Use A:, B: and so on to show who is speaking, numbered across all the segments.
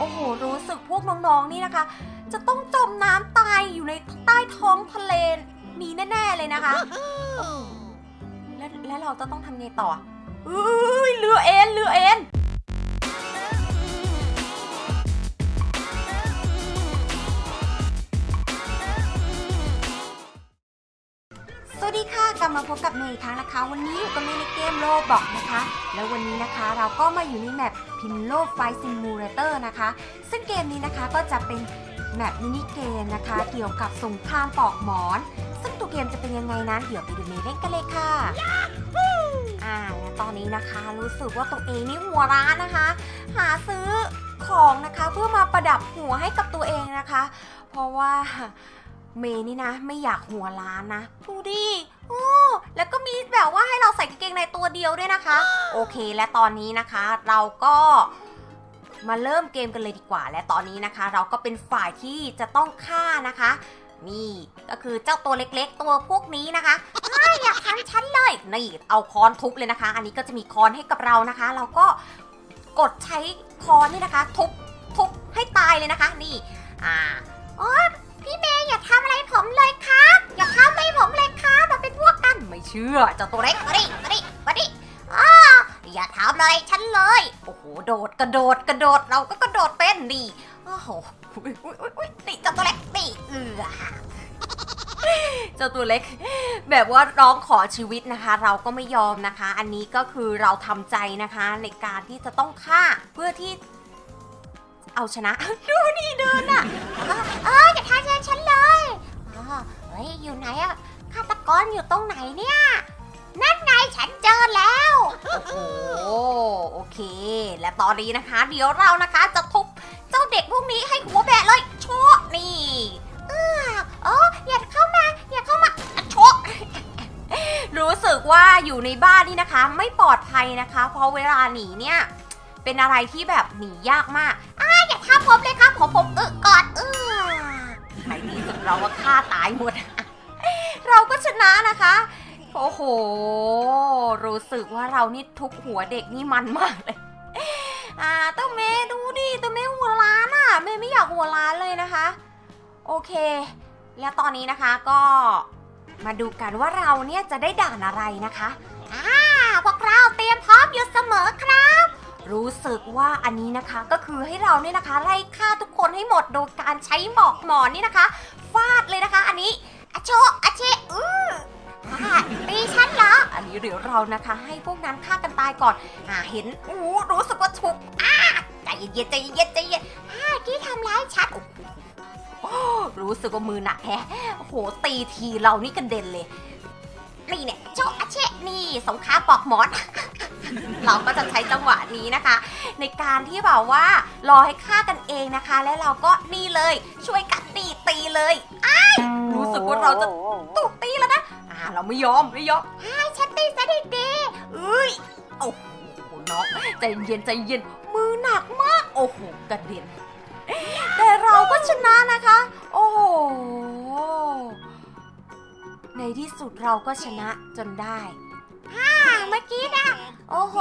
A: โอ้โห รู้สึกพวกน้องๆ นี่นะคะ จะต้องจมน้ำตายอยู่ในใต้ท้องทะเลนี้แน่ๆเลยนะคะโอ้โหแล้วแล้วเราจะต้องทำไงต่อเอ้ยเรือเอ็นเรือเอ็น กลับมาพบกับเมย์อีกครั้งนะคะ วันนี้อยู่กับเมย์ในเกมโลบอกนะคะ แล้ววันนี้นะคะเราก็มาอยู่ในแมปพิมโลไฟซิมูเลเตอร์นะคะ ซึ่งเกมนี้นะคะก็จะเป็นแมปมินิเกมนะคะ เกี่ยวกับสงครามปอกหมอน ซึ่งตัวเกมจะเป็นยังไงนั้นเดี๋ยวไปดูเมย์เล่นกันเลยค่ะอ่าและตอนนี้นะคะรู้สึกว่าตัวเองนี่หัวร้านนะคะ หาซื้อของนะคะเพื่อมาประดับหัวให้กับตัวเองนะคะ เพราะว่าเมย์นี่นะไม่อยากหัวล้านนะดูดิโอ้ แล้วก็มีแบบว่าให้เราใส่กางเกงในตัวเดียวด้วยนะคะ โอเค และตอนนี้นะคะ เราก็มาเริ่มเกมกันเลยดีกว่า และตอนนี้นะคะ เราก็เป็นฝ่ายที่จะต้องฆ่านะคะ นี่ก็คือเจ้าตัวเล็กๆ ตัวพวกนี้นะคะอ้ายอย่าทันฉันเลยนี่เอาค้อนทุบเลยนะคะ อันนี้ก็จะมีค้อนให้กับเรานะคะ เราก็กดใช้ค้อนนี่นะคะ ทุบทุบให้ตายเลยนะคะ นี่ อ่าอ๋อพี่เมย์อย่าทำอะไรผมเลยครับ อย่าทำอะไรผมเลย ไม่เชื่อเจ้าตัวเล็กมาดิมาดิมาดิอ้าอย่าทำอะไรฉันเลย โอ้โหโดดกระโดดกระโดดเราก็กระโดดเป็นดีโอ้โหอุ๊ยอุ๊ยอุ๊ยนี่เจ้าตัวเล็กนี่เออเจ้าตัวเล็ก แบบว่าร้องขอชีวิตนะคะ เราก็ไม่ยอมนะคะ อันนี้ก็คือเราทำใจนะคะในการที่จะต้องฆ่าเพื่อที่ เอาชนะ ดูดิเดินอะเอ้ยอย่าทำฉันเลยอ๋อเฮ้ยอยู่ไหนอะ ฆาตกรอยู่ตรงไหนเนี่ย นั่นไงฉันเจอแล้ว โอ้โห โอเค และตอนนี้นะคะ เดี๋ยวเรานะคะจะทุบเจ้าเด็กพวกนี้ให้หัวแบะเลยโชะนี่เออโอ้อย่าเข้ามา อย่าเข้ามาอะโชะ รู้สึกว่าอยู่ในบ้านนี่นะคะ ไม่ปลอดภัยนะคะ เพราะเวลาหนีเนี่ย เป็นอะไรที่แบบหนียากมากอ้าอย่าทำผมเลยครับผมผมเออกอดเออในที่สุดเราก็ฆ่าตายหมด ชนะนะคะ โอ้โห รู้สึกว่าเรานี่ทุบหัวเด็กนี่มันมากเลย อ่าตัวเมย์ดูดิตัวเมย์หัวล้านอะเมย์ไม่อยากหัวล้านเลยนะคะ โอเค แล้วตอนนี้นะคะก็มาดูกันว่าเราเนี่ยจะได้ด่านอะไรนะคะ อ่าพวกเราเตรียมพร้อมอยู่เสมอครับ รู้สึกว่าอันนี้นะคะก็คือให้เราเนี่ยนะคะไล่ฆ่าทุกคนให้หมดโดยการใช้หมอกหมอนนี่นะคะ ฟาด ดี๋ยวเรานะคะให้พวกนั้นฆ่ากันตายก่อนอ่าเห็นอู้รู้สึกว่าถูกอ่าใจเย็นๆใจเย็นๆใจเย็นอ่ากี้ทำร้ายฉันโอ้โหรู้สึกว่ามือหนักแฮะโอ้โหตีทีเรานี่กันเด็นเลยนี่เนี่ยโชอะเชนี่สงครามปอกหมอน เราก็จะใช้จังหวะนี้นะคะ ในการที่แบบว่ารอให้ฆ่ากันเองนะคะ และเราก็นี่เลยช่วยกันตีตีเลยอ้ายรู้สึกว่าเราจะถูกตีแล้วนะ อ่าเราไม่ยอมไม่ยอมให้ฉันตีซะดีๆเอ้ยโอ้โหน้องใจเย็นใจเย็นมือหนักมาก โอ้โหกระเด็นแต่เราก็ชนะนะคะ โอ้โหในที่สุดเราก็ชนะจนได้เมื่อกี้นะโอ้โห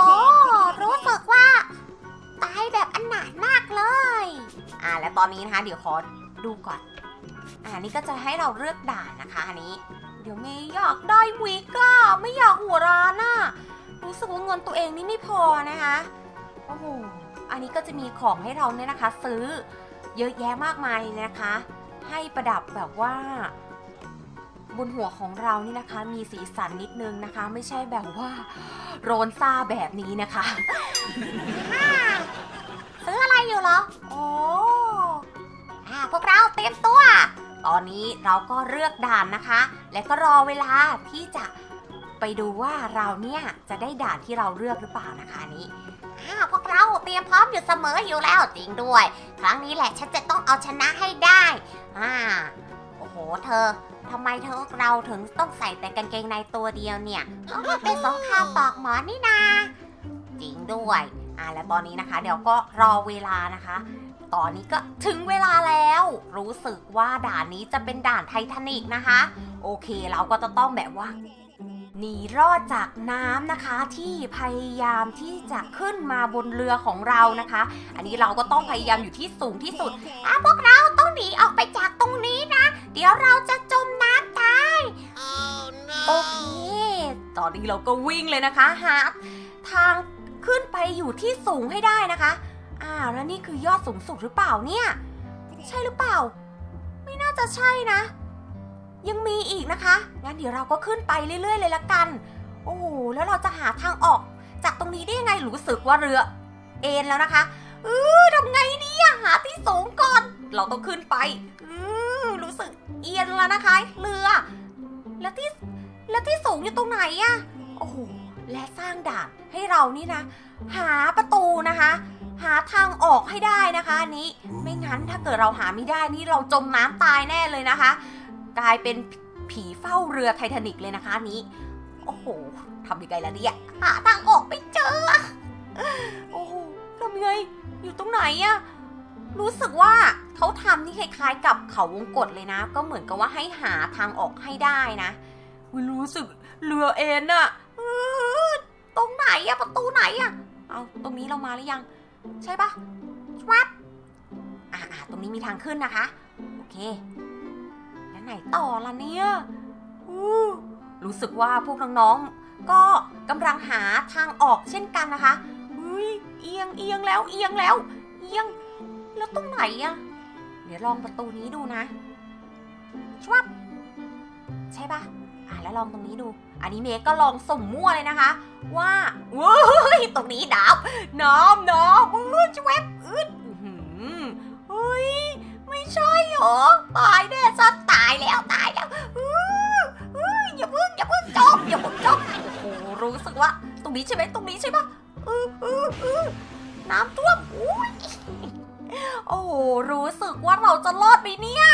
A: รู้สึกว่า ตายแบบอันหนามากเลย อ่าและตอนนี้นะคะ เดี๋ยวขอดูก่อน อ่านี่ก็จะให้เราเลือกด่านนะคะอันนี้ เดี๋ยวไม่อยากได้วิกอะไม่อยากหัวร้านอะรู้สึกว่าเงินตัวเองนี่ไม่พอนะคะ โอ้โห อันนี้ก็จะมีของให้เราเนี่ยนะคะ ซื้อเยอะแยะมากมายเลยนะคะ ให้ประดับแบบว่า บนหัวของเรานี่นะคะ มีสีสันนิดนึงนะคะ ไม่ใช่แบบว่าโรนซ่าแบบนี้นะคะซื้ออะไรอยู่เหรอ โอ้อ่าพวกเราเตรียมตัว ตอนนี้เราก็เลือกด่านนะคะ และก็รอเวลาที่จะไปดูว่าเราเนี่ยจะได้ด่านที่เราเลือกหรือเปล่านะคะนี้อ่าวพวกเราเตรียมพร้อมอยู่เสมออยู่แล้วจริงด้วย ครั้งนี้แหละฉันจะต้องเอาชนะให้ได้อ่าโอ้โหเธอทำไมเธอเราถึงต้องใส่แต่กางเกงในตัวเดียวเนี่ยเพรามันเป็นสองครามปอกหมอนนี่นาจริงด้วยอ่าและตอนนี้นะคะ เดี๋ยวก็รอเวลานะคะตอนนี้ก็ถึงเวลาแล้ว รู้สึกว่าด่านนี้จะเป็นด่านไททานิกนะคะ โอเคเราก็จะต้องแบบว่าหนีรอดจากน้ำนะคะที่พยายามที่จะขึ้นมาบนเรือของเรานะคะ อันนี้เราก็ต้องพยายามอยู่ที่สูงที่สุดอะพวกเราต้องหนีออกไปจากตรงนี้นะ เดี๋ยวเราจะจมน้ำตายโอเคตอนนี้เราก็วิ่งเลยนะคะหาทางขึ้นไปอยู่ที่สูงให้ได้นะคะอ้าวแล้วนี่คือยอดสูงสุดหรือเปล่าเนี่ย ใช่หรือเปล่า ไม่น่าจะใช่นะ ยังมีอีกนะคะ งั้นเดี๋ยวเราก็ขึ้นไปเรื่อย ๆ เลยละกัน โอ้โห แล้วเราจะหาทางออก จากตรงนี้ได้ยังไงรู้สึกว่าเรือ เอ็นแล้วนะคะ เออทำไงเนี่ยหาที่สูงก่อน เราต้องขึ้นไปเออรู้สึกเอียนแล้วนะคะ เรือ แล้วที่ แล้วที่สูงอยู่ตรงไหนอะโอ้โห และสร้างด่านให้เรานี่นะ หาประตูนะคะ หาทางออกให้ได้นะคะอันนี้ ไม่งั้นถ้าเกิดเราหาไม่ได้นี่เราจมน้ำตายแน่เลยนะคะ กลายเป็นผีเฝ้าเรือไททานิกเลยนะคะนี้ โอ้โหทำยังไงล่ะเนี่ยหาทางออกไม่เจอ โอ้โหทำยังไง อยู่ตรงไหนอะรู้สึกว่าเขาทำนี่คล้าย ๆ กับเขาวงกตเลยนะ ก็เหมือนกับว่าให้หาทางออกให้ได้นะรู้สึกเรือเอ็นอะตรงไหนอะประตูไหนอะเอาตรงนี้เรามาหรือยัง ใช่ปะชวับอ่าตรงนี้มีทางขึ้นนะคะ โอเค ไหนต่อล่ะเนี่ยอู้รู้สึกว่าพวกน้องๆ ก็กำลังหาทางออกเช่นกันนะคะอุ้ยเอียงเอียงแล้วเอียงแล้ว เอียง แล้วตรงไหนอะเดี๋ยวลองประตูนี้ดูนะชวับใช่ปะอะแล้วลองตรงนี้ดู อันนี้เมก็ลองสุ่มมั่วเลยนะคะ ว่าว้ยตรงนี้ดับน้ำน้อื้อชวบอื้ออื้อหือเฮ้ยไม่ใช่หรอตายแน่ซัดายแล้วตายแล้วอื้ออื้ออย่าเพิ่งอย่าเพิ่งจบอย่าเพิ่งจบโอ้โหรู้สึกว่า ตรงนี้ใช่ไหมตรงนี้ใช่ปะอืออืออือน้ำท่วมอุ้ยโอ้โหรู้สึกว่าเราจะรอดไปเนี่ย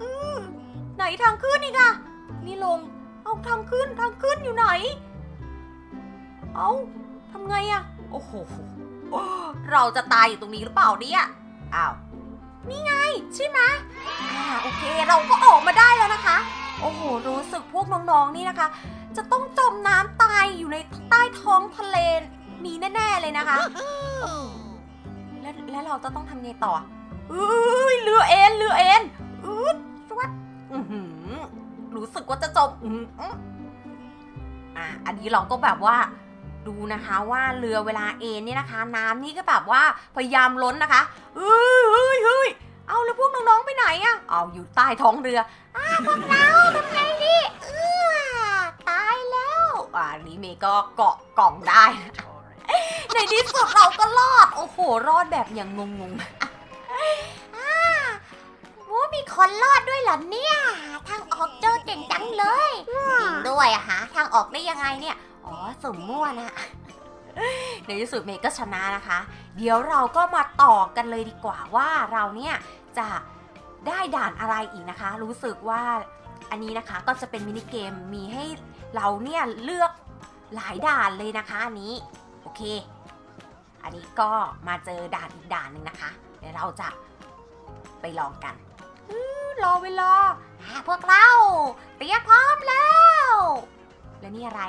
A: อือไหนทางขึ้นอีกอะนี่ลง เอาทางขึ้นทางขึ้นอยู่ไหน เอาทำไงอะโอ้โหเราจะตายอยู่ตรงนี้หรือเปล่าเนี่ยอ้าว นี่ไงใช่ไหมอ่าโอเคเราก็ออกมาได้แล้วนะคะ โอ้โหรู้สึกพวกน้องๆนี่นะคะ จะต้องจมน้ำตายอยู่ในใต้ท้องทะเลนี้แน่ๆเลยนะคะ แล้วแล้วเราจะต้องทำไงต่อเอ้ยเรือเอ็นเรือเอ็นอืดสวัสดรู้สึกว่าจะจมอือหืออะอันนี้เราก็แบบว่า ดูนะคะว่าเรือเวลาเอ็นเนี่ยนะคะ น้ำนี่ก็แบบว่าพยายามล้นนะคะเฮ้ยเฮ้ยเฮ้ยเอาแล้วพวกน้องๆไปไหนอะเอาอยู่ใต้ท้องเรืออ้าพวกเราทำไงดีเออตายแล้วอ่านี้เมย์ก็เกาะกล่องได้ ในที่สุดเราก็รอดโอ้โหรอดแบบอย่างงงๆอ่าโอ้มีคนรอดด้วยเหรอเนี่ย ทางออกเจอเก่งจังเลยจริงด้วยอะหาทางออกได้ยังไงเนี่ย อ๋อสุ่มมั่วนะ ในที่สุดเมย์ก็ชนะนะคะ เดี๋ยวเราก็มาต่อกันเลยดีกว่าว่าเราเนี่ยจะได้ด่านอะไรอีกนะคะ รู้สึกว่าอันนี้นะคะก็จะเป็นมินิเกมมีให้เราเนี่ยเลือกหลายด่านเลยนะคะอันนี้โอเค อันนี้ก็มาเจอด่านอีกด่านหนึ่งนะคะ เดี๋ยวเราจะไปลองกันรอเวลาพวกเราเตรียมพร้อมแล้ว แล้วนี่อะไร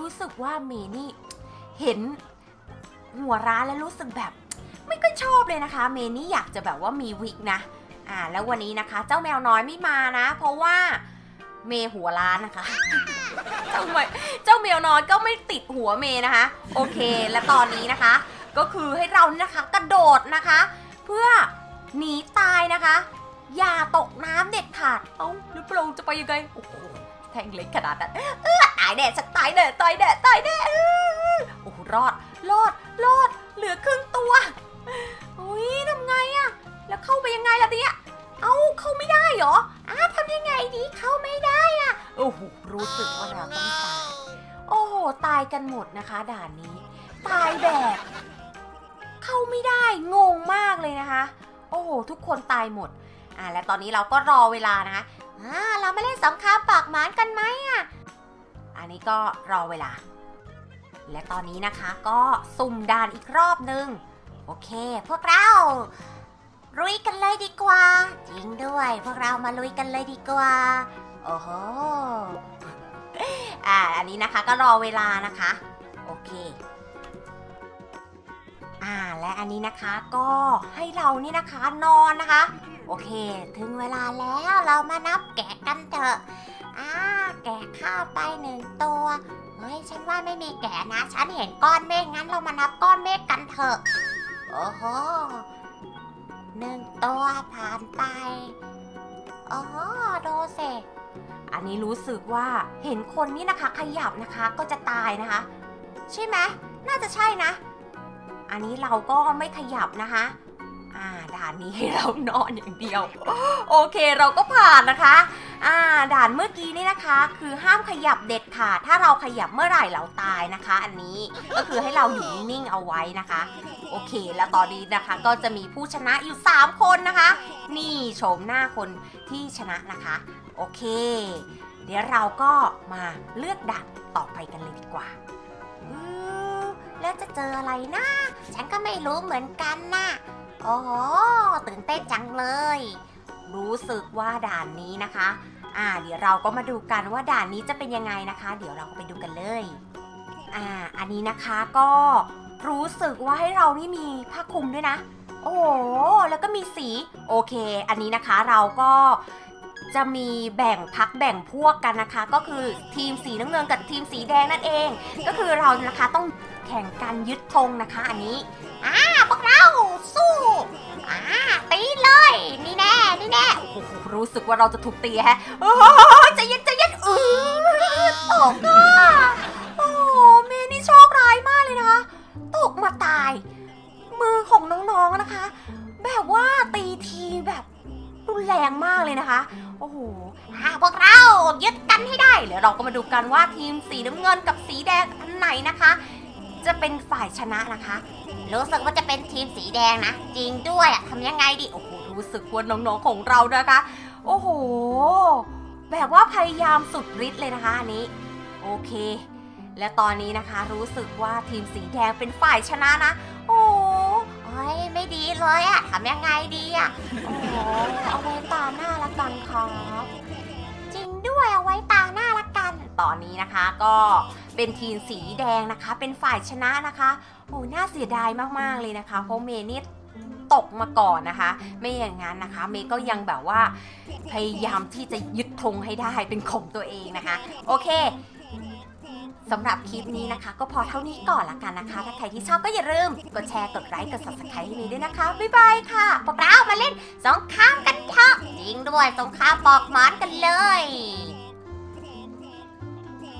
A: รู้สึกว่าเมนี่เห็นหัวร้านแล้วรู้สึกแบบ ไม่ค่อยชอบเลยนะคะ เมนี่อยากจะแบบว่ามีวิกนะอ่าแล้ววันนี้นะคะ เจ้าแมวน้อยไม่มานะ เพราะว่าเมหัวร้านนะคะเจ้าแมวเจ้าแมวน้อยก็ไม่ติดหัวเมนะคะ โอเค และตอนนี้นะคะ ก็คือให้เรานะคะกระโดดนะคะ เพื่อหนีตายนะคะ อย่าตกน้ำเด็ดขาด เอ้าหรือเปล่าจะไปยังไงโอ้โห ทงเล็กขนาดนั้นตายแน่ฉันตายแน่ตายแน่ตายแน่เออโอ้โหรอดรอดรอด เหลือครึ่งตัวอุ้ยทำไงอะแล้วเข้าไปยังไงล่ะเนี่ยเอ้าเข้าไม่ได้เหรออ้าทำยังไงดีเข้าไม่ได้อะโอ้โหรู้สึกว่าเราต้องตายโอ้โหตายกันหมดนะคะ ด่านนี้ ตายแบบ เข้าไม่ได้งงมากเลยนะคะ โอ้โหทุกคนตายหมดอ่าและตอนนี้เราก็รอเวลานะคะ อ่าเราไม่เล่นสงครามปากหมานกันไหมอะ อันนี้ก็รอเวลา และตอนนี้นะคะก็สุ่มด่านอีกรอบหนึ่งโอเค พวกเราลุยกันเลยดีกว่า จริงด้วย พวกเรามาลุยกันเลยดีกว่า โอ้โห อ่า อันนี้นะคะก็รอเวลานะคะ โอเค อ่า และอันนี้นะคะก็ให้เรานี่นะคะนอนนะคะ โอเค ถึงเวลาแล้วเรามานับแกะกันเถอะอ่าแกะข้าวไปหนึ่งตัวเฮ้ยฉันว่าไม่มีแกะนะ ฉันเห็นก้อนเมฆงั้นเรามานับก้อนเมฆกันเถอะ โอ้โหหนึ่งตัวผ่านไปโอ้โหดูสิอันนี้รู้สึกว่าเห็นคนนี่นะคะ ขยับนะคะก็จะตายนะคะ ใช่ไหมน่าจะใช่นะ อันนี้เราก็ไม่ขยับนะคะ อ่าด่านนี้ให้เรานอนอย่างเดียว โอเคเราก็ผ่านนะคะ อ่าด่านเมื่อกี้นี่นะคะ คือห้ามขยับเด็ดขาดถ้าเราขยับเมื่อไหร่เราตายนะคะ อันนี้ก็คือให้เราอยู่นิ่งๆเอาไว้นะคะ โอเค แล้วตอนนี้นะคะก็จะมีผู้ชนะอยู่ 3 คนนะคะ นี่โฉมหน้าคนที่ชนะนะคะ โอเค เดี๋ยวเราก็มาเลือกด่านต่อไปกันเลยดีกว่าแล้วจะเจออะไรนะ ฉันก็ไม่รู้เหมือนกันนะ โอ้โหตื่นเต้นจังเลย รู้สึกว่าด่านนี้นะคะ อ่า เดี๋ยวเราก็มาดูกันว่าด่านนี้จะเป็นยังไงนะคะ เดี๋ยวเราก็ไปดูกันเลย อ่า อันนี้นะคะก็รู้สึกว่าให้เรานี่มีผ้าคลุมด้วยนะ โอ้โหแล้วก็มีสีโอเค อันนี้นะคะเราก็จะมีแบ่งพักแบ่งพวกกันนะคะ ก็คือทีมสีน้ำเงินกับทีมสีแดงนั่นเอง ก็คือเรานะคะต้องแข่งกันยึดธงนะคะ อันนี้ อ่าตีเลย นี่แน่ นี่แน่โอ้โหรู้สึกว่าเราจะถูกตีแฮะโอ้ยใจเย็นใจเย็นเออตกอะโอ้โหเมย์นี่โชคร้ายมากเลยนะคะตกมาตาย มือของน้องๆนะคะ แบบว่าตีทีแบบรุนแรงมากเลยนะคะ โอ้โหอ่าพวกเรายึดกันให้ได้เดี๋ยวเราก็มาดูกันว่าทีมสีน้ำเงินกับสีแดงอันไหนนะคะ จะเป็นฝ่ายชนะนะคะ รู้สึกว่าจะเป็นทีมสีแดงนะ จริงด้วยอะทำยังไงดีโอ้โห รู้สึกว่าน้องๆของเรานะคะ โอ้โห แบบว่าพยายามสุดฤทธิ์เลยนะคะอันนี้ โอเค และตอนนี้นะคะ รู้สึกว่าทีมสีแดงเป็นฝ่ายชนะนะ โอ้เฮ้ยไม่ดีเลยอะทำยังไงดีอะโอ้โห เอาไว้ตาหน้าละกันครับ จริงด้วยเอาไว้ตาหน้าละกัน ตอนนี้นะคะก็ เป็นทีมสีแดงนะคะ เป็นฝ่ายชนะนะคะ โอ้น่าเสียดายมากๆเลยนะคะ เพราะเมย์นี่ตกมาก่อนนะคะ ไม่อย่างนั้นนะคะ เมย์ก็ยังแบบว่าพยายามที่จะยึดธงให้ได้เป็นของตัวเองนะคะ โอเคสำหรับคลิปนี้นะคะ ก็พอเท่านี้ก่อนละกันนะคะ ถ้าใครที่ชอบก็อย่าลืมกดแชร์กดไลค์กด subscribe ให้เมย์ด้วยนะคะ บ๊ายบายค่ะพวกเรามาเล่นสงครามกันเถอะจริงด้วยสงครามปอกหมอนกันเลย